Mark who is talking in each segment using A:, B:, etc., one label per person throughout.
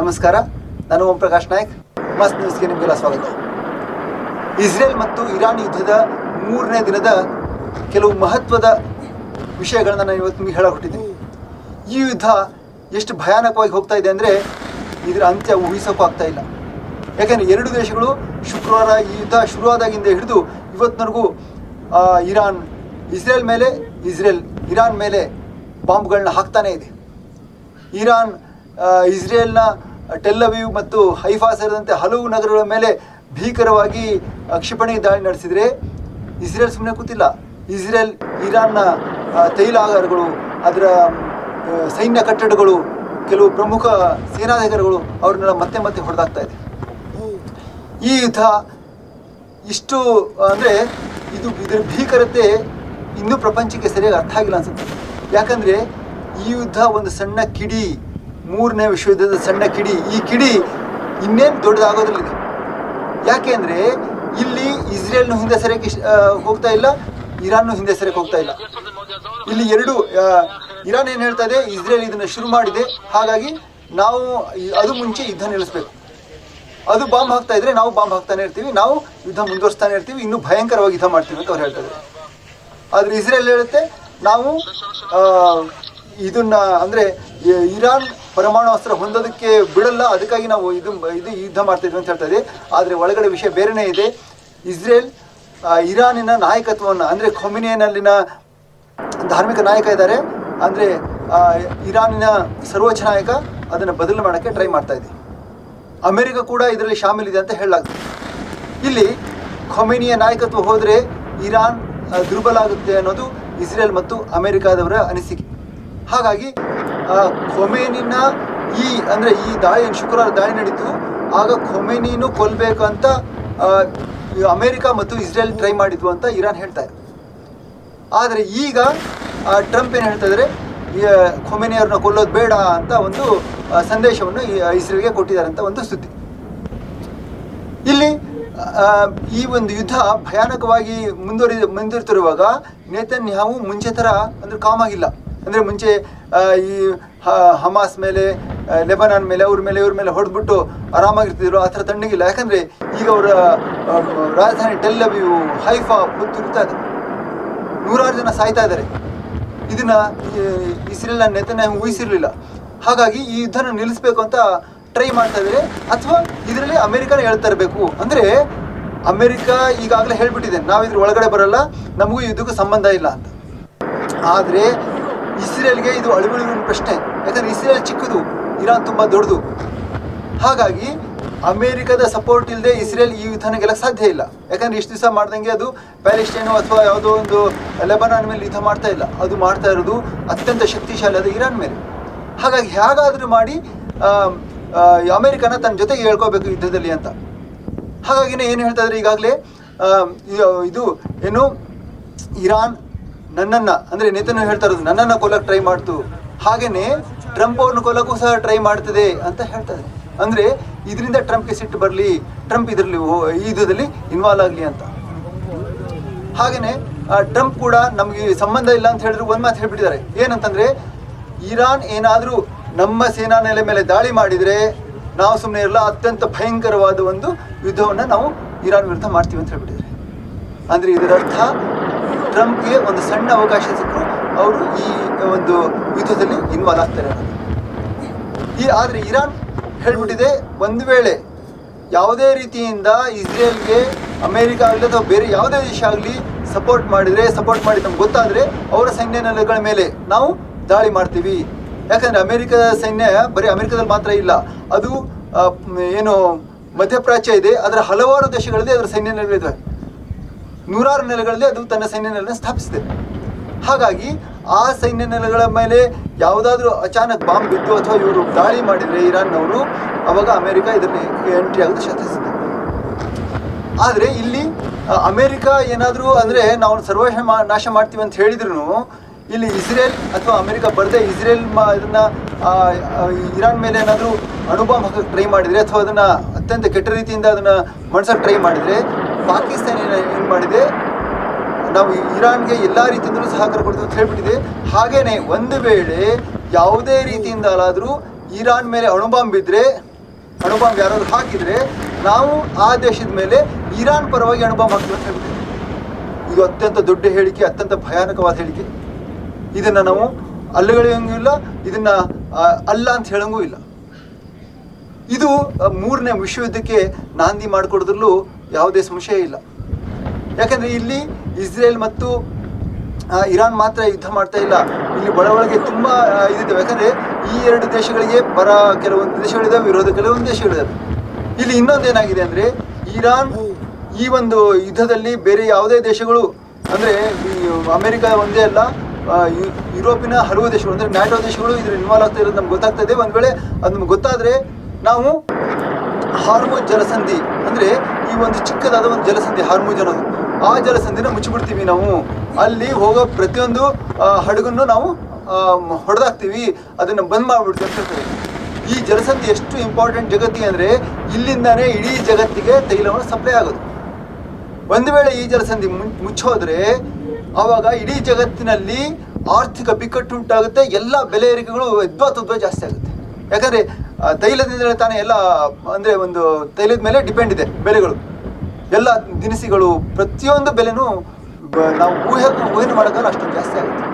A: ನಮಸ್ಕಾರ, ನಾನು ಓಂ ಪ್ರಕಾಶ್ ನಾಯಕ್. ಮಸ್ತ್ ನ್ಯೂಸ್ಗೆ ನಿಮಗೆಲ್ಲ ಸ್ವಾಗತ. ಇಸ್ರೇಲ್ ಮತ್ತು ಇರಾನ್ ಯುದ್ಧದ ಮೂರನೇ ದಿನದ ಕೆಲವು ಮಹತ್ವದ ವಿಷಯಗಳನ್ನ ನಾನು ಇವತ್ತು ನಿಮಗೆ ಹೇಳಕೊಟ್ಟಿದ್ದೀನಿ. ಈ ಯುದ್ಧ ಎಷ್ಟು ಭಯಾನಕವಾಗಿ ಹೋಗ್ತಾ ಇದೆ ಅಂದರೆ ಇದರ ಅಂತ್ಯ ಊಹಿಸೋಕ್ಕೂ ಆಗ್ತಾ ಇಲ್ಲ. ಯಾಕೆಂದರೆ ಎರಡು ದೇಶಗಳು ಶುಕ್ರವಾರ ಈ ಯುದ್ಧ ಶುರುವಾದಾಗಿಂದ ಹಿಡಿದು ಇವತ್ತಿನವರೆಗೂ ಇರಾನ್, ಇಸ್ರೇಲ್ ಮೇಲೆ, ಇಸ್ರೇಲ್, ಇರಾನ್ ಮೇಲೆ ಬಾಂಬ್ಗಳನ್ನ ಹಾಕ್ತಾನೇ ಇದೆ. ಇರಾನ್ ಇಸ್ರೇಲ್ನ ಟೆಲ್ಲವೀವ್ ಮತ್ತು ಹೈಫಾ ಸೇರಿದಂತೆ ಹಲವು ನಗರಗಳ ಮೇಲೆ ಭೀಕರವಾಗಿ ಕ್ಷಿಪಣಿ ದಾಳಿ ನಡೆಸಿದರೆ ಇಸ್ರೇಲ್ ಸುಮ್ಮನೆ ಕೂತಿಲ್ಲ. ಇಸ್ರೇಲ್, ಇರಾನ್ನ ತೈಲ ಆಗಾರಗಳು ಅದರ ಸೈನ್ಯ ಕಟ್ಟಡಗಳು, ಕೆಲವು ಪ್ರಮುಖ ಸೇನಾಧಿಕಾರಿಗಳು ಅವ್ರನ್ನೆಲ್ಲ ಮತ್ತೆ ಮತ್ತೆ ಹೊಡೆದಾಗ್ತಾ ಇದೆ ಈ ಯುದ್ಧ ಇಷ್ಟು, ಅಂದರೆ ಇದು ಇದರ ಭೀಕರತೆ ಇನ್ನೂ ಪ್ರಪಂಚಕ್ಕೆ ಸರಿಯಾಗಿ ಅರ್ಥ ಆಗಿಲ್ಲ ಅನ್ಸುತ್ತೆ. ಯಾಕಂದರೆ ಈ ಯುದ್ಧ ಒಂದು ಸಣ್ಣ ಕಿಡಿ. ಮೂರನೇ ವಿಶ್ವಯುದ್ಧದ ಸಣ್ಣ ಕಿಡಿ. ಈ ಕಿಡಿ ಇನ್ನೇನು ದೊಡ್ಡದಾಗೋದ್ರಲ್ಲಿದೆ ಯಾಕೆ ಅಂದರೆ ಇಲ್ಲಿ ಇಸ್ರೇಲ್ನು ಹಿಂದೆ ಸರಿಯಕ್ಕೆ ಹೋಗ್ತಾ ಇಲ್ಲ, ಇರಾನ್ನು ಹಿಂದೆ ಸರಿಯಕ್ಕೆ ಹೋಗ್ತಾ ಇಲ್ಲ. ಇಲ್ಲಿ ಎರಡು ಇರಾನ್ ಏನು ಹೇಳ್ತಾ ಇದೆ? ಇಸ್ರೇಲ್ ಇದನ್ನು ಶುರು ಮಾಡಿದೆ. ಹಾಗಾಗಿ ನಾವು ಅದು ಮುಂಚೆ ಯುದ್ಧ ನಿಲ್ಲಿಸಬೇಕು. ಅದು ಬಾಂಬ್ ಹಾಕ್ತಾ ಇದ್ರೆ ನಾವು ಬಾಂಬ್ ಹಾಕ್ತಾನೆ ಇರ್ತೀವಿ. ನಾವು ಯುದ್ಧ ಮುಂದುವರಿಸ್ತಾನೆ ಇರ್ತೀವಿ. ಇನ್ನೂ ಭಯಂಕರವಾಗಿ ಯುದ್ಧ ಮಾಡ್ತೀವಿ ಅಂತ ಅವ್ರು ಹೇಳ್ತಾ ಇದ್ದಾರೆ ಆದ್ರೆ ಇಸ್ರೇಲ್ ಹೇಳುತ್ತೆ, ನಾವು ಇದನ್ನ ಅಂದರೆ ಇರಾನ್ ಪರಮಾಣು ಅಸ್ತ್ರ ಹೊಂದೋದಕ್ಕೆ ಬಿಡಲ್ಲ, ಅದಕ್ಕಾಗಿ ನಾವು ಇದು ಇದು ಯುದ್ಧ ಮಾಡ್ತಾ ಇದ್ವಿ ಅಂತ ಹೇಳ್ತಾ ಇದೆ ಆದರೆ ಒಳಗಡೆ ವಿಷಯ ಬೇರೆನೇ ಇದೆ. ಇಸ್ರೇಲ್ ಇರಾನಿನ ನಾಯಕತ್ವವನ್ನು, ಅಂದರೆ ಖೊಮಿನಿಯನಲ್ಲಿನ ಧಾರ್ಮಿಕ ನಾಯಕ ಇದ್ದಾರೆ. ಅಂದರೆ ಇರಾನಿನ ಸರ್ವೋಚ್ಚ ನಾಯಕ, ಅದನ್ನು ಬದಲು ಮಾಡೋಕ್ಕೆ ಟ್ರೈ ಮಾಡ್ತಾ ಇದೆ ಅಮೆರಿಕ ಕೂಡ ಇದರಲ್ಲಿ ಶಾಮೀಲಿದೆ ಅಂತ ಹೇಳಲಾಗ್ತದೆ. ಇಲ್ಲಿ ಖೊಮಿನಿಯ ನಾಯಕತ್ವ ಹೋದರೆ ಇರಾನ್ ದುರ್ಬಲ ಆಗುತ್ತೆ ಅನ್ನೋದು ಇಸ್ರೇಲ್ ಮತ್ತು ಅಮೆರಿಕಾದವರ ಅನಿಸಿಕೆ. ಹಾಗಾಗಿ ಆ, ಖೊಮೇನಿನ ಈ ಅಂದರೆ ಈ ದಾಳಿ ಶುಕ್ರವಾರ ದಾಳಿ ನಡೀತು. ಆಗ ಕೊಮೇನಿನೂ ಕೊಲ್ಲಬೇಕು ಅಂತ ಅಮೆರಿಕ ಮತ್ತು ಇಸ್ರೇಲ್ ಟ್ರೈ ಮಾಡಿದ್ವು ಅಂತ ಇರಾನ್ ಹೇಳ್ತಾ ಇದೆ. ಆದರೆ ಈಗ ಟ್ರಂಪ್ ಏನು ಹೇಳ್ತಾ ಇದ್ದಾರೆ ಖೊಮೇನಿಯವ್ರನ್ನ ಕೊಲ್ಲೋದು ಬೇಡ ಅಂತ ಒಂದು ಸಂದೇಶವನ್ನು ಇಸ್ರೇಲ್ಗೆ ಕೊಟ್ಟಿದ್ದಾರೆ ಅಂತ ಒಂದು ಸುದ್ದಿ. ಇಲ್ಲಿ ಈ ಒಂದು ಯುದ್ಧ ಭಯಾನಕವಾಗಿ ಮುಂದುವರಿ ಮುಂದುವರಿತಿರುವಾಗ ನೇತನ್ಯಾಹು ಮುಂಚೆ ಥರ ಅಂದ್ರೆ ಕಾಮ್ ಆಗಿಲ್ಲ ಅಂದರೆ ಮುಂಚೆ ಈ ಹಮಾಸ್ ಮೇಲೆ ಲೆಬನಾನ್ ಮೇಲೆ, ಅವ್ರ ಮೇಲೆ, ಇವ್ರ ಮೇಲೆ ಹೊಡೆದ್ಬಿಟ್ಟು ಆರಾಮಾಗಿರ್ತಿದ್ರು, ಆ ಥರ ತಣ್ಣಗಿಲ್ಲ. ಯಾಕಂದರೆ ಈಗ ಅವರ ರಾಜಧಾನಿ ಟೆಲ್ಲವಿಯು ಹೈಫಾ ಮುತ್ತುರಿತಾ ಇದೆ ನೂರಾರು ಜನ ಸಾಯ್ತಾ ಇದ್ದಾರೆ ಇದನ್ನ ಇಸ್ರೇಲ್ ಇಸ್ರೇಲ್ನ ನೆತನ್ಯಾಹು ಊಹಿಸಿರ್ಲಿಲ್ಲ. ಹಾಗಾಗಿ ಈ ಯುದ್ಧನ ನಿಲ್ಲಿಸಬೇಕು ಅಂತ ಟ್ರೈ ಮಾಡ್ತಾ ಇದ್ದಾರೆ ಅಥವಾ ಇದರಲ್ಲಿ ಅಮೆರಿಕನ ಹೇಳ್ತಾ ಇರಬೇಕು. ಅಂದ್ರೆ ಅಮೆರಿಕ ಈಗಾಗಲೇ ಹೇಳ್ಬಿಟ್ಟಿದೆ ನಾವು ಇದ್ರ ಒಳಗಡೆ ಬರಲ್ಲ, ನಮಗೂ ಯುದ್ಧಕ್ಕೂ ಸಂಬಂಧ ಇಲ್ಲ ಅಂತ. ಆದರೆ ಇಸ್ರೇಲ್ಗೆ ಇದು ಅಳಿವಿಳಿವಿನ ಪ್ರಶ್ನೆ ಯಾಕಂದ್ರೆ ಇಸ್ರೇಲ್ ಚಿಕ್ಕದು, ಇರಾನ್ ತುಂಬ ದೊಡ್ಡದು. ಹಾಗಾಗಿ ಅಮೆರಿಕದ ಸಪೋರ್ಟ್ ಇಲ್ಲದೆ ಇಸ್ರೇಲ್ ಈ ಯುದ್ಧನ ಗೆಲ್ಲಕ್ಕೆ ಸಾಧ್ಯ ಇಲ್ಲ. ಯಾಕಂದ್ರೆ ಇಷ್ಟು ದಿವಸ ಮಾಡ್ದಂಗೆ ಅದು ಪ್ಯಾಲೆಸ್ಟೈನು ಅಥವಾ ಯಾವುದೋ ಒಂದು ಲೆಬನಾನ್ ಮೇಲೆ ಯುದ್ಧ ಮಾಡ್ತಾ ಇಲ್ಲ. ಅದು ಮಾಡ್ತಾ ಇರೋದು ಅತ್ಯಂತ ಶಕ್ತಿಶಾಲಿ ಅದು ಇರಾನ್ ಮೇಲೆ. ಹಾಗಾಗಿ ಹೇಗಾದರೂ ಮಾಡಿ ಅಮೆರಿಕನ ತನ್ನ ಜೊತೆಗೆ ಹೇಳ್ಕೋಬೇಕು ಯುದ್ಧದಲ್ಲಿ ಅಂತ. ಹಾಗಾಗಿನೇ ಏನು ಹೇಳ್ತಾ ಇದ್ದಾರೆ ಈಗಾಗಲೇ ಇದು, ಏನು, ಇರಾನ್ ನನ್ನನ್ನು, ಅಂದರೆ ನೇತನು ಹೇಳ್ತಾ ಇರೋದು, ನನ್ನನ್ನು ಕೊಲ್ಲಕ್ಕೆ ಟ್ರೈ ಮಾಡ್ತು. ಹಾಗೆಯೇ ಟ್ರಂಪ್ ಅವ್ರನ್ನ ಕೊಲ್ಲಕ್ಕೂ ಸಹ ಟ್ರೈ ಮಾಡ್ತದೆ ಅಂತ ಹೇಳ್ತಾರೆ ಅಂದರೆ ಇದರಿಂದ ಟ್ರಂಪ್ಗೆ ಸಿಟ್ಟು ಬರಲಿ ಟ್ರಂಪ್ ಇದರಲ್ಲಿ ಯುದ್ಧದಲ್ಲಿ ಇನ್ವಾಲ್ವ್ ಆಗಲಿ ಅಂತ. ಹಾಗೆಯೇ ಟ್ರಂಪ್ ಕೂಡ ನಮಗೆ ಸಂಬಂಧ ಇಲ್ಲ ಅಂತ ಹೇಳಿದ್ರು, ಒಂದು ಮಾತು ಹೇಳಿಬಿಟ್ಟಿದ್ದಾರೆ. ಏನಂತಂದ್ರೆ, ಇರಾನ್ ಏನಾದರೂ ನಮ್ಮ ಸೇನಾ ನೆಲೆ ಮೇಲೆ ದಾಳಿ ಮಾಡಿದರೆ ನಾವು ಸುಮ್ಮನೆ ಇರಲ್ಲ, ಅತ್ಯಂತ ಭಯಂಕರವಾದ ಒಂದು ಯುದ್ಧವನ್ನು ನಾವು ಇರಾನ್ ವಿರುದ್ಧ ಮಾಡ್ತೀವಿ ಅಂತ ಹೇಳ್ಬಿಟ್ಟಿದ್ದಾರೆ. ಅಂದರೆ ಇದರ ಅರ್ಥ ಟ್ರಂಪ್ಗೆ ಒಂದು ಸಣ್ಣ ಅವಕಾಶ ಸಿಕ್ಕರು ಅವರು ಈ, ಒಂದು ಯುದ್ಧದಲ್ಲಿ ಇನ್ವಾಲ್ವ್ ಆಗ್ತಾರೆ. ಈ, ಆದರೆ ಇರಾನ್ ಹೇಳ್ಬಿಟ್ಟಿದೆ, ಒಂದು ವೇಳೆ ಯಾವುದೇ ರೀತಿಯಿಂದ ಇಸ್ರೇಲ್ಗೆ ಅಮೇರಿಕ ಆಗಲಿ ಅಥವಾ ಬೇರೆ ಯಾವುದೇ ದೇಶ ಆಗಲಿ ಸಪೋರ್ಟ್ ಮಾಡಿದರೆ ಸಪೋರ್ಟ್ ಮಾಡಿ ನಮ್ಗೆ ಗೊತ್ತಾದರೆ ಅವರ ಸೈನ್ಯ ನೆಲೆಗಳ ಮೇಲೆ ನಾವು ದಾಳಿ ಮಾಡ್ತೀವಿ. ಯಾಕಂದರೆ ಅಮೇರಿಕದ ಸೈನ್ಯ ಬರೀ ಅಮೆರಿಕದಲ್ಲಿ ಮಾತ್ರ ಇಲ್ಲ, ಅದು ಏನು ಮಧ್ಯಪ್ರಾಚ್ಯ ಇದೆ, ಅದರ ಹಲವಾರು ದೇಶಗಳಲ್ಲಿ ಅದರ ಸೈನ್ಯ ನೆಲೆಗಳಿವೆ ನೂರಾರು ನೆಲೆಗಳಲ್ಲಿ ಅದು ತನ್ನ ಸೈನ್ಯ ನೆಲೆಯನ್ನು ಸ್ಥಾಪಿಸಿದೆ. ಹಾಗಾಗಿ ಆ ಸೈನ್ಯ ನೆಲೆಗಳ ಮೇಲೆ ಯಾವುದಾದ್ರೂ ಅಚಾನಕ್ ಬಾಂಬ್ ಬಿದ್ದು ಅಥವಾ ಇವರು ದಾಳಿ ಮಾಡಿದರೆ ಇರಾನ್ನವರು ಅವಾಗ ಅಮೆರಿಕ ಇದನ್ನು ಎಂಟ್ರಿ ಆಗೋದು ಶತಿಸಿದೆ ಆದರೆ ಇಲ್ಲಿ ಅಮೆರಿಕ ಏನಾದರೂ ಅಂದರೆ ನಾವು ಸರ್ವನಾಶ ನಾಶ ಮಾಡ್ತೀವಿ ಅಂತ ಹೇಳಿದ್ರು ಇಲ್ಲಿ ಇಸ್ರೇಲ್ ಅಥವಾ ಅಮೆರಿಕ ಬರದೆ ಇಸ್ರೇಲ್ ಮಾ, ಇದನ್ನು ಇರಾನ್ ಮೇಲೆ ಏನಾದರೂ ಅಣುಬಾಂಬ್ ಹಾಕಕ್ಕೆ ಟ್ರೈ ಮಾಡಿದರೆ ಅಥವಾ ಅದನ್ನು ಅತ್ಯಂತ ಕೆಟ್ಟ ರೀತಿಯಿಂದ ಅದನ್ನು ಮಣ್ಸಕ್ಕೆ ಟ್ರೈ ಮಾಡಿದರೆ ಪಾಕಿಸ್ತಾನ ಏನು ಮಾಡಿದೆ? ನಾವು ಇರಾನ್ಗೆ ಎಲ್ಲ ರೀತಿಯಿಂದಲೂ ಸಹಕಾರ ಕೊಡ್ತೀವಿ ಅಂತ ಹೇಳ್ಬಿಟ್ಟಿದೆ. ಹಾಗೇನೆ ಒಂದು ವೇಳೆ ಯಾವುದೇ ರೀತಿಯಿಂದಲಾದರೂ ಇರಾನ್ ಮೇಲೆ ಅಣುಬಾಂಬ್ ಬಿದ್ದರೆ ಅಣುಬಾಂಬ್ ಯಾರಾದರೂ ಹಾಕಿದರೆ, ನಾವು ಆ ದೇಶದ ಮೇಲೆ ಇರಾನ್ ಪರವಾಗಿ ಅಣುಬಾಂಬ್ ಹಾಕ್ತೀವಿ ಅಂತ ಹೇಳ್ಬಿಟ್ಟಿದೆ. ಇದು ಅತ್ಯಂತ ದೊಡ್ಡ ಹೇಳಿಕೆ, ಅತ್ಯಂತ ಭಯಾನಕವಾದ ಹೇಳಿಕೆ. ಇದನ್ನು ನಾವು ಅಲ್ಲಗಳಿಯಂಗೂ ಇಲ್ಲ, ಇದನ್ನು ಅಲ್ಲ ಅಂತ ಹೇಳಂಗೂ ಇಲ್ಲ. ಇದು ಮೂರನೇ ವಿಶ್ವಯುದ್ಧಕ್ಕೆ ನಾಂದಿ ಮಾಡಿಕೊಡೋದ್ರಲ್ಲೂ ಯಾವುದೇ ಸಂಶಯ ಇಲ್ಲ. ಯಾಕಂದರೆ ಇಲ್ಲಿ ಇಸ್ರೇಲ್ ಮತ್ತು ಇರಾನ್ ಮಾತ್ರ ಯುದ್ಧ ಮಾಡ್ತಾ ಇಲ್ಲ. ಇಲ್ಲಿ ಒಳ ಒಳಗೆ ತುಂಬ ಇದಿದ್ದಾವೆ. ಯಾಕಂದರೆ ಈ ಎರಡು ದೇಶಗಳಿಗೆ ಪರ ಕೆಲವೊಂದು ದೇಶಗಳಿದ್ದಾವೆ, ವಿರೋಧ ಕೆಲವೊಂದು ದೇಶಗಳಿದ್ದಾವೆ. ಇಲ್ಲಿ ಇನ್ನೊಂದು ಏನಾಗಿದೆ ಅಂದರೆ, ಇರಾನ್ ಈ ಒಂದು ಯುದ್ಧದಲ್ಲಿ ಬೇರೆ ಯಾವುದೇ ದೇಶಗಳು, ಅಂದರೆ ಅಮೆರಿಕ ಒಂದೇ ಅಲ್ಲ ಯುರೋಪಿನ ಹಲವು ದೇಶಗಳು, ಅಂದರೆ ನ್ಯಾಟೋ ದೇಶಗಳು ಇದ್ರ ಇನ್ವಾಲ್ವ್ ಆಗ್ತಾ ಇರೋದು ನಮ್ಗೆ ಗೊತ್ತಾಗ್ತಾ ಇದೆ. ಒಂದು ವೇಳೆ ಅದು ನಮ್ಗೆ ಗೊತ್ತಾದರೆ ನಾವು ಹಾರ್ಮೋ ಜಲಸಂಧಿ, ಅಂದರೆ ಒಂದು ಚಿಕ್ಕದಾದ ಒಂದು ಜಲಸಂಧಿ ಹಾರ್ಮೋಜನ್ ಅನ್ನೋದು ಆ ಜಲಸಂಧಿನ ಮುಚ್ಚಿಬಿಡ್ತೀವಿ ನಾವು. ಅಲ್ಲಿ ಹೋಗೋ ಪ್ರತಿಯೊಂದು ಹಡಗನ್ನು ನಾವು ಹೊಡೆದಾಕ್ತೀವಿ. ಅದನ್ನು ಬಂದ್ ಮಾಡಿಬಿಡ್ತೀವಿ ಅಂತ ಹೇಳ್ತೀವಿ ಈ ಜಲಸಂಧಿ ಎಷ್ಟು ಇಂಪಾರ್ಟೆಂಟ್ ಜಗತ್ತಿಗೆ ಅಂದರೆ ಇಲ್ಲಿಂದಾನೇ ಇಡೀ ಜಗತ್ತಿಗೆ ತೈಲವನ್ನು ಸಪ್ಲೈ ಆಗೋದು. ಒಂದು ವೇಳೆ ಈ ಜಲಸಂಧಿ ಮುಚ್ಚೋದ್ರೆ ಆವಾಗ ಇಡೀ ಜಗತ್ತಿನಲ್ಲಿ ಆರ್ಥಿಕ ಬಿಕ್ಕಟ್ಟು ಉಂಟಾಗುತ್ತೆ, ಎಲ್ಲ ಬೆಲೆ ಏರಿಕೆಗಳು ಯದ್ವಾತದ್ವಾ ಜಾಸ್ತಿ ಆಗುತ್ತೆ. ಯಾಕಂದರೆ ತೈಲದಿಂದಲೇ ತಾನೇ ಎಲ್ಲ, ಅಂದರೆ ಒಂದು ತೈಲದ ಮೇಲೆ ಡಿಪೆಂಡ್ ಇದೆ ಬೆಲೆಗಳು. ಎಲ್ಲ ದಿನಸಿಗಳು ಪ್ರತಿಯೊಂದು ಬೆಲೆನೂ ನಾವು ಊಹೆ ಊಹೆ ಮಾಡೋಕ್ಕಲ್ಲ ಅಷ್ಟೊಂದು ಜಾಸ್ತಿ ಆಗುತ್ತೆ.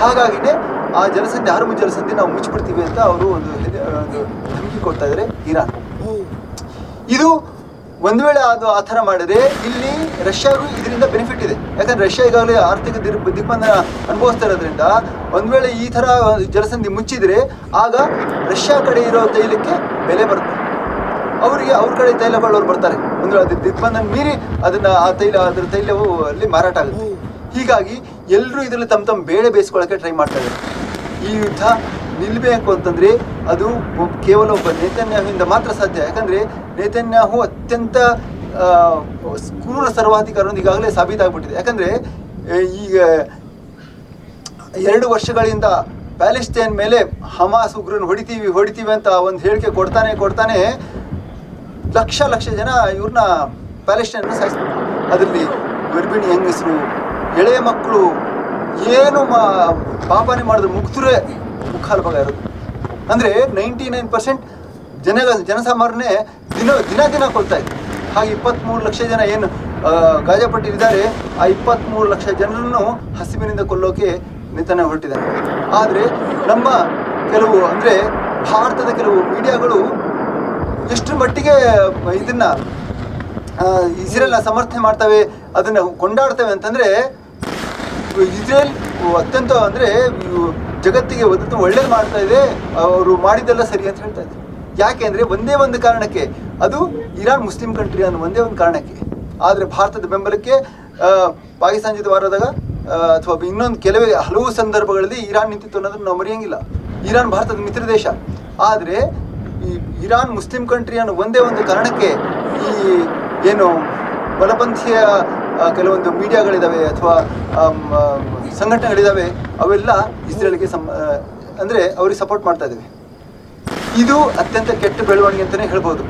A: ಹಾಗಾಗಿನೇ ಆ ಜನಸಂಧಿ ಆರ್ಮಿ ಜನಸಂಧಿ ನಾವು ಮುಚ್ಚಿಬಿಡ್ತೀವಿ ಅಂತ ಅವರು ಒಂದು ಒಂದು ಧಮಕಿ ಕೊಡ್ತಾ ಇದ್ದಾರೆ ಇರಾನ್. ಇದು ಒಂದು ವೇಳೆ ಅದು ಆ ಥರ ಮಾಡಿದ್ರೆ ಇಲ್ಲಿ ರಷ್ಯಾಗೂ ಇದರಿಂದ ಬೆನಿಫಿಟ್ ಇದೆ. ಯಾಕಂದ್ರೆ ರಷ್ಯಾ ಈಗಾಗಲೇ ಆರ್ಥಿಕ ದಿರ್ ದಿಗ್ಬಂಧನ ಅನುಭವಿಸ್ತಾ ಇರೋದ್ರಿಂದ ಒಂದು ವೇಳೆ ಈ ಥರ ಜಲಸಂಧಿ ಮುಚ್ಚಿದ್ರೆ ಆಗ ರಷ್ಯಾ ಕಡೆ ಇರೋ ತೈಲಕ್ಕೆ ಬೆಲೆ ಬರುತ್ತೆ. ಅವರಿಗೆ ಅವ್ರ ಕಡೆ ತೈಲ ಅವರು ಬರ್ತಾರೆ. ವೇಳೆ ಅದು ದಿಗ್ಬಂಧನ ಮೀರಿ ಅದನ್ನ ಆ ತೈಲ, ಅದ್ರ ತೈಲವು ಅಲ್ಲಿ ಮಾರಾಟ ಆಗುತ್ತೆ. ಹೀಗಾಗಿ ಎಲ್ಲರೂ ಇದರಲ್ಲಿ ತಮ್ಮ ತಮ್ಮ ಬೇಳೆ ಬೇಯಿಸ್ಕೊಳ್ಳೋಕೆ ಟ್ರೈ ಮಾಡ್ತಾ ಇದ್ದಾರೆ. ಈ ಯುದ್ಧ ನಿಲ್ಲಬೇಕು ಅಂತಂದ್ರೆ ಅದು ಕೇವಲ ಒಬ್ಬ ನೇತನ್ಯಾಹುವಿಂದ ಮಾತ್ರ ಸಾಧ್ಯ. ಯಾಕಂದ್ರೆ ನೇತನ್ಯಾಹು ಅತ್ಯಂತ ಕ್ರೂರ ಸರ್ವಾಧಿಕಾರ ಅನ್ನೋದು ಈಗಾಗಲೇ ಸಾಬೀತಾಗ್ಬಿಟ್ಟಿದೆ. ಯಾಕಂದ್ರೆ ಈಗ ಎರಡು ವರ್ಷಗಳಿಂದ ಪ್ಯಾಲೆಸ್ಟೈನ್ ಮೇಲೆ ಹಮಾಸ್ ಉಗ್ರನ್ ಹೊಡಿತೀವಿ ಹೊಡಿತೀವಿ ಅಂತ ಒಂದು ಹೇಳಿಕೆ ಕೊಡ್ತಾನೆ ಕೊಡ್ತಾನೆ ಲಕ್ಷ ಲಕ್ಷ ಜನ ಇವ್ರನ್ನ ಪ್ಯಾಲೆಸ್ಟೈನ್ ಸಾಯಿಸ್ಬಿಟ್ರು. ಅದರಲ್ಲಿ ಗರ್ಭಿಣಿ ಹೆಂಗಸರು ಎಳೆಯ ಮಕ್ಕಳು ಏನು ಮಾ ಪಾಪನೆ ಮಾಡಿದ್ರು ಮುಗ್ದ್ರೆ ಮುಖಾಲು ಭಾಗ ಇರೋದು. ಅಂದರೆ ನೈಂಟಿ ನೈನ್ ಪರ್ಸೆಂಟ್ ಜನ ಜನಸಾಮಾನ್ಯನೇ ದಿನ ದಿನ ದಿನ ಕೊಲ್ತಾ ಇದೆ ಹಾಗೆ ಇಪ್ಪತ್ತ್ಮೂರು ಲಕ್ಷ ಜನ ಏನು ಆ, ಗಾಯಪಟ್ಟಿದ್ದಾರೆ ಆ ಇಪ್ಪತ್ತ್ಮೂರು ಲಕ್ಷ ಜನರನ್ನು ಹಸಿವಿನಿಂದ ಕೊಲ್ಲೋಕೆ ನಿತನೆ ಹೊರಟಿದ್ದಾರೆ. ಆದರೆ ನಮ್ಮ ಕೆಲವು ಅಂದರೆ ಭಾರತದ ಕೆಲವು ಮೀಡಿಯಾಗಳು ಎಷ್ಟು ಮಟ್ಟಿಗೆ ಇದನ್ನ ಇಸ್ರೇಲ್ನ ಸಮರ್ಥನೆ ಮಾಡ್ತವೆ, ಅದನ್ನ ಕೊಂಡಾಡ್ತವೆ ಅಂತಂದ್ರೆ, ಇಸ್ರೇಲ್ ಅತ್ಯಂತ ಅಂದ್ರೆ ಜಗತ್ತಿಗೆ ಒಂದು ಒಳ್ಳೇದು ಮಾಡ್ತಾ ಇದೆ, ಅವರು ಮಾಡಿದ್ದೆಲ್ಲ ಸರಿ ಅಂತ ಹೇಳ್ತಾ ಇದ್ರು ಯಾಕೆ ಅಂದ್ರೆ ಒಂದೇ ಒಂದು ಕಾರಣಕ್ಕೆ, ಅದು ಇರಾನ್ ಮುಸ್ಲಿಂ ಕಂಟ್ರಿ ಅನ್ನೋ ಒಂದೇ ಒಂದು ಕಾರಣಕ್ಕೆ. ಆದರೆ ಭಾರತದ ಬೆಂಬಲಕ್ಕೆ ಪಾಕಿಸ್ತಾನ ಜೊತೆ ವಾರದಾಗ ಅಥವಾ ಇನ್ನೊಂದು ಕೆಲವೇ ಹಲವು ಸಂದರ್ಭಗಳಲ್ಲಿ ಇರಾನ್ ನಿಂತಿತ್ತು ಅನ್ನೋದನ್ನ ನಾವು ಮರೆಯಂಗಿಲ್ಲ. ಇರಾನ್ ಭಾರತದ ಮಿತ್ರ ದೇಶ. ಆದರೆ ಈ ಇರಾನ್ ಮುಸ್ಲಿಂ ಕಂಟ್ರಿ ಅನ್ನೋ ಒಂದೇ ಒಂದು ಕಾರಣಕ್ಕೆ ಈ ಏನು ಬಲಪಂಥೀಯ ಕೆಲವೊಂದು ಮೀಡಿಯಾಗಳಿದ್ದಾವೆ ಅಥವಾ ಸಂಘಟನೆಗಳಿದ್ದಾವೆ ಅವೆಲ್ಲ ಇಸ್ರೇಲ್ಗೆ ಸಂ ಅಂದರೆ ಅವ್ರಿಗೆ ಸಪೋರ್ಟ್ ಮಾಡ್ತಾ ಇದ್ದೀವಿ ಇದು ಅತ್ಯಂತ ಕೆಟ್ಟ ಬೆಳವಣಿಗೆ ಅಂತಲೇ ಹೇಳ್ಬೋದು.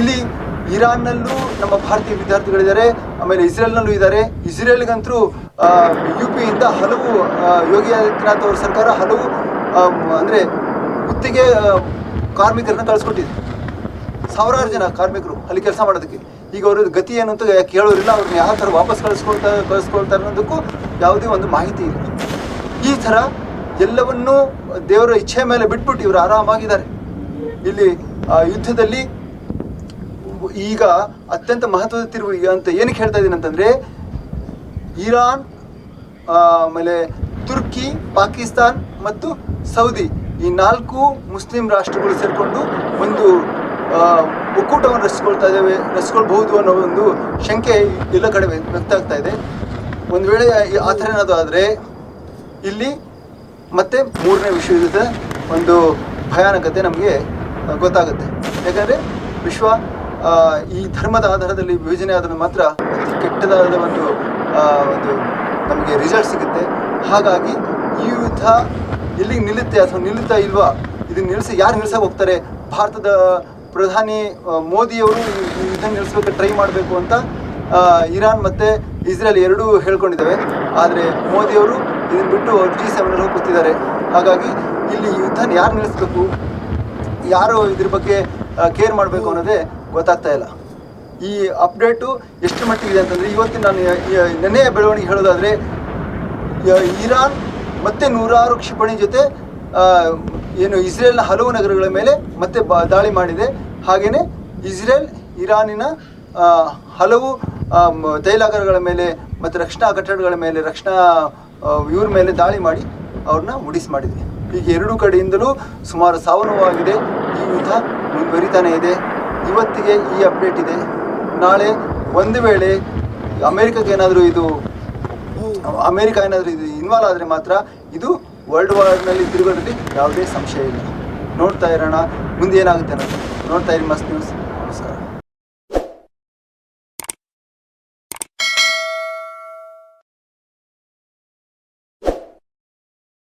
A: ಇಲ್ಲಿ ಇರಾನ್ನಲ್ಲೂ ನಮ್ಮ ಭಾರತೀಯ ವಿದ್ಯಾರ್ಥಿಗಳಿದ್ದಾರೆ, ಆಮೇಲೆ ಇಸ್ರೇಲ್ನಲ್ಲೂ ಇದ್ದಾರೆ. ಇಸ್ರೇಲ್ಗಂತೂ ಯು ಪಿಯಿಂದ ಹಲವು ಯೋಗಿ ಆದಿತ್ಯನಾಥ್ ಅವ್ರ ಸರ್ಕಾರ ಹಲವು ಅಂದರೆ ಗುತ್ತಿಗೆ ಕಾರ್ಮಿಕರನ್ನ ಕಳಿಸ್ಕೊಟ್ಟಿದೆ ಸಾವಿರಾರು ಜನ ಕಾರ್ಮಿಕರು ಅಲ್ಲಿ ಕೆಲಸ ಮಾಡೋದಕ್ಕೆ. ಈಗ ಅವ್ರ ಗತಿ ಏನು ಅಂತ ಕೇಳೋರಿಲ್ಲ ಅವ್ರನ್ನ ಯಾವ ಥರ ವಾಪಸ್ ಕಳಿಸ್ಕೊಳ್ತಾ, ಕಳಿಸ್ಕೊಳ್ತಾರೆ ಅನ್ನೋದಕ್ಕೂ ಯಾವುದೇ ಒಂದು ಮಾಹಿತಿ ಇಲ್ಲ. ಈ ಥರ ಎಲ್ಲವನ್ನೂ ದೇವರ ಇಚ್ಛೆ ಮೇಲೆ ಬಿಟ್ಬಿಟ್ಟು ಇವರು ಆರಾಮಾಗಿದ್ದಾರೆ. ಇಲ್ಲಿ ಯುದ್ಧದಲ್ಲಿ ಈಗ ಅತ್ಯಂತ ಮಹತ್ವದ ತಿರುವು ಅಂತ ಏನಕ್ಕೆ ಹೇಳ್ತಾ ಇದ್ದೀನಿ ಅಂತಂದರೆ, ಇರಾನ್ ಆಮೇಲೆ ತುರ್ಕಿ, ಪಾಕಿಸ್ತಾನ್ ಮತ್ತು ಸೌದಿ ಈ ನಾಲ್ಕು ಮುಸ್ಲಿಂ ರಾಷ್ಟ್ರಗಳು ಸೇರಿಕೊಂಡು ಒಂದು ಒಕ್ಕೂಟವನ್ನು ರಚಿಸ್ಕೊಳ್ತಾ ಇದ್ದೇವೆ, ರಚಿಸ್ಕೊಳ್ಬಹುದು ಅನ್ನೋ ಒಂದು ಶಂಕೆ ಎಲ್ಲ ಕಡೆ ವ್ಯ- ವ್ಯಕ್ತ ಇದೆ. ಒಂದು ವೇಳೆ ಆ ಥರ ಏನಾದರೂ ಆದರೆ ಇಲ್ಲಿ ಮತ್ತೆ ಮೂರನೇ ವಿಶ್ವಯುದ್ಧದ ಒಂದು ಭಯಾನಕತೆ ನಮಗೆ ಗೊತ್ತಾಗುತ್ತೆ. ಯಾಕಂದರೆ ವಿಶ್ವ ಈ ಧರ್ಮದ ಆಧಾರದಲ್ಲಿ ವಿಭಜನೆ ಆದರೆ ಮಾತ್ರ ಅತಿ ಕೆಟ್ಟದಾದ ಒಂದು ಒಂದು ನಮಗೆ ರಿಸಲ್ಟ್ ಸಿಗುತ್ತೆ. ಹಾಗಾಗಿ ಈ ಯುದ್ಧ ಎಲ್ಲಿಗೆ ನಿಲ್ಲುತ್ತೆ ಅಥವಾ ನಿಲ್ಲುತ್ತಾ ಇಲ್ವಾ? ಇದನ್ನ ನಿಲ್ಲಿಸಿ ಯಾರು ನಿಲ್ಸಕ್ಕೆ ಹೋಗ್ತಾರೆ? ಭಾರತದ ಪ್ರಧಾನಿ ಮೋದಿಯವರು ಈ ಯುದ್ಧ ನಿಲ್ಲಿಸ್ಬೇಕು ಟ್ರೈ ಮಾಡಬೇಕು ಅಂತ ಇರಾನ್ ಮತ್ತು ಇಸ್ರೇಲ್ ಎರಡೂ ಹೇಳ್ಕೊಂಡಿದ್ದಾವೆ ಆದರೆ ಮೋದಿಯವರು ಇದನ್ನು ಬಿಟ್ಟು ಜಿ ಸೆವೆನಲ್ಲಿ ಹೋಗಿ ಕೂತಿದ್ದಾರೆ. ಹಾಗಾಗಿ ಇಲ್ಲಿ ಯುದ್ಧನ ಯಾರು ನಿಲ್ಲಿಸ್ಬೇಕು ಯಾರು ಇದ್ರ ಬಗ್ಗೆ ಕೇರ್ ಮಾಡಬೇಕು ಅನ್ನೋದೇ ಗೊತ್ತಾಗ್ತಾ ಇಲ್ಲ. ಈ ಅಪ್ಡೇಟು ಎಷ್ಟು ಮಟ್ಟಿಗಿದೆ ಅಂತಂದರೆ ಇವತ್ತು ನಾನು ನೆನೆಯ ಬೆಳವಣಿಗೆ ಹೇಳೋದಾದರೆ ಇರಾನ್ ಮತ್ತೆ ನೂರಾರು ಕ್ಷಿಪಣಿ ಜೊತೆ ಏನು ಇಸ್ರೇಲ್ನ ಹಲವು ನಗರಗಳ ಮೇಲೆ ಮತ್ತೆ ಬ, ದಾಳಿ ಮಾಡಿದೆ. ಹಾಗೆಯೇ ಇಸ್ರೇಲ್, ಇರಾನಿನ ಹಲವು ತೈಲಾಗರಗಳ ಮೇಲೆ ಮತ್ತು ರಕ್ಷಣಾ ಕಟ್ಟಡಗಳ ಮೇಲೆ, ರಕ್ಷಣಾ ಇವ್ರ ಮೇಲೆ ದಾಳಿ ಮಾಡಿ ಅವ್ರನ್ನ ಮುಡಿಸಿ ಮಾಡಿದೆ. ಈಗ ಎರಡೂ ಕಡೆಯಿಂದಲೂ ಸುಮಾರು ಸಾವನವಾಗಿದೆ ಈ ಯುದ್ಧ ಮುಂದುವರಿತಾನೆ ಇದೆ. ಇವತ್ತಿಗೆ ಈ ಅಪ್ಡೇಟ್ ಇದೆ. ನಾಳೆ ಒಂದು ವೇಳೆ ಅಮೆರಿಕಕ್ಕೆ ಏನಾದರೂ ಇದು, ಅಮೇರಿಕ ಏನಾದರೂ ಇದು ಇನ್ವಾಲ್ವ್ ಆದರೆ ಮಾತ್ರ ಇದು ವರ್ಲ್ಡ್ ವಾರ್ನಲ್ಲಿ ತಿರುಗೋದ್ರಲ್ಲಿ ಯಾವುದೇ ಸಂಶಯ ಇಲ್ಲ. ನೋಡ್ತಾ ಇರೋಣ ಮುಂದೆ ಏನಾಗುತ್ತೆ ಅನ್ನೋದು. ನೋಡ್ತಾ ಇರಿ ಮಸ್ತ್ ನ್ಯೂಸ್